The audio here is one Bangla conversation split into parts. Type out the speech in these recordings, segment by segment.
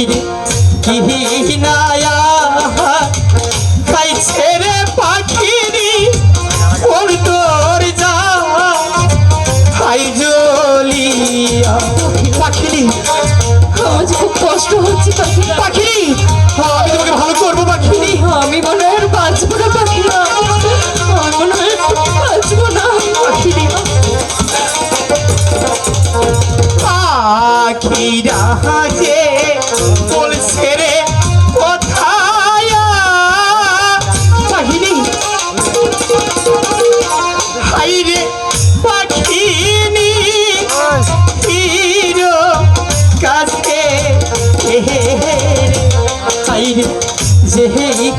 হাইরে কি নায়া খাইছে রে পাখিরি ওর তোর পাখিরি আমার খুব কষ্ট হচ্ছে পাখিরা।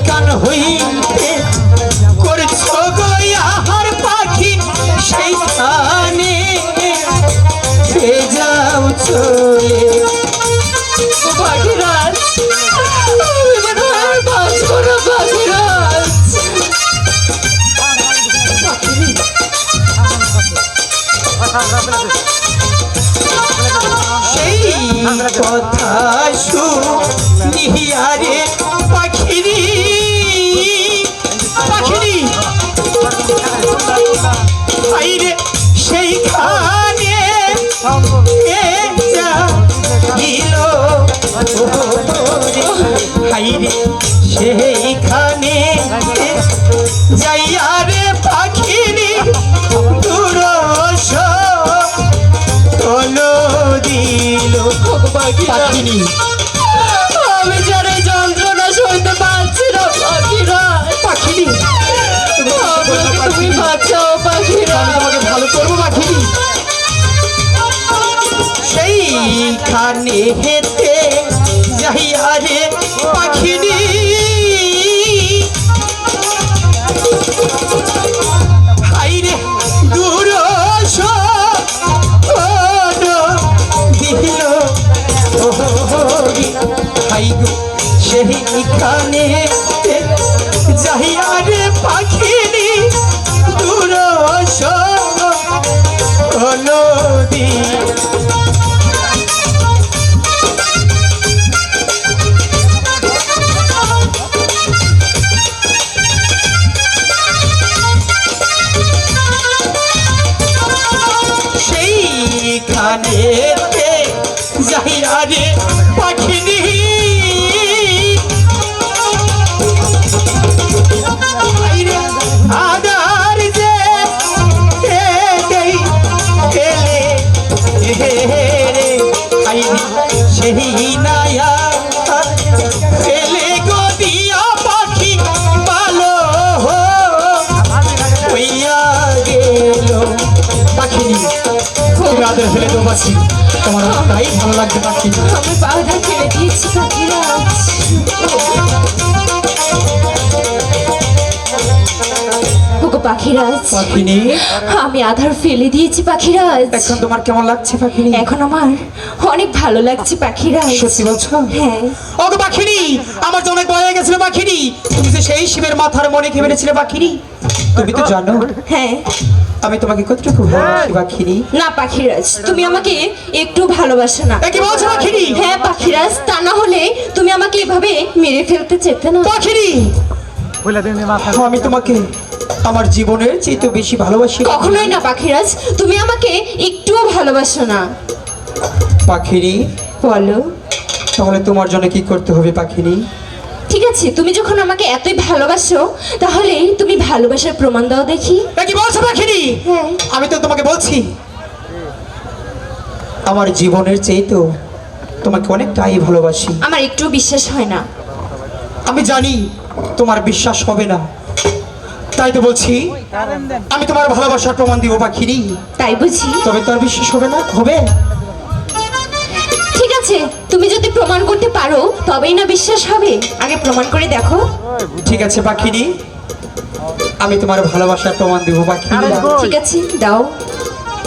কান হইতে করছ গয়ার পাখি সেইখানে এ যাও চলে। পাখিরাজ সেই কথা সেইখানে যাইয়া রে পাখিরি দূরস তোলো দিল পাখিনি আমি যার যন্ত্রণা সইতে পারছি পাখিরা পাখিনি। তুমি পাখিরা। সেইখানে হেতে যাইয়া রে পাখিনি হাইরে দূর দিল হাই গো সেইখানে সেইখানে যাইয়া রে। রাতের ফেলে তো তোমার তাই ভালো লাগছে পাখি আমি ফেলে দিয়েছি পাখিরাজ ওগো পাখিরাজ পাখিনি। আমি আধার ফেলে দিয়েছি পাখিরাজ। এখন তোমার কেমন লাগছে পাখিনি? এখন আমার অনেক ভালো লাগছে পাখিরাজ। সত্যি বলছো? হ্যাঁ। পাখিনি আমার তো অনেক ভয় হয়ে গেছিল পাখিনি। তুমি যে সেই শিবের মাথার মনে খেয়ে মেরেছিলে পাখিনি। তুমি তো জানো। হ্যাঁ। আমি তোমাকে কতটুকু ভালোবাসি পাখিনি না পাখিরাজ তুমি আমাকে একটু ভালোবাসো না। কি বলছো পাখিনি হ্যাঁ পাখিরাজ তা না হলে তুমি আমাকে এভাবে মেরে ফেলতে চেতে না। পাখিনি আমি তোমাকে আমার জীবনের চেয়ে বেশি ভালোবাসি। কখনোই না পাখিরাজ তুমি আমাকে একটুও ভালোবাসো না। পাখিরি বলো। তাহলে তোমার জন্য কি করতে হবে পাখিনি ঠিক আছে তুমি যখন আমাকে এতই ভালোবাসো তাহলে তুমি ভালোবাসার প্রমাণ দাও দেখি। কি বলছো পাখিনি হ্যাঁ। আমি তো তোমাকে বলছি। আমার জীবনের চেয়ে তো তোমাকে অনেকটাই ভালোবাসি। আমার একটু বিশ্বাস হয় না। আমি জানি তোমার বিশ্বাস হবে না। তাই তো বলছি আমি তোমার ভালোবাসার প্রমাণ দিব পাখিনি তাই বুঝি। তবে তোর বিশ্বাস হবে না হবে? তুমি যদি প্রমাণ করতে পারো তবেই না বিশ্বাস হবে। আগে প্রমাণ করে দেখো। ঠিক আছে পাখিনি। আমি তোমার ভালোবাসার প্রমাণ দেবো পাখি ঠিক আছে দাও।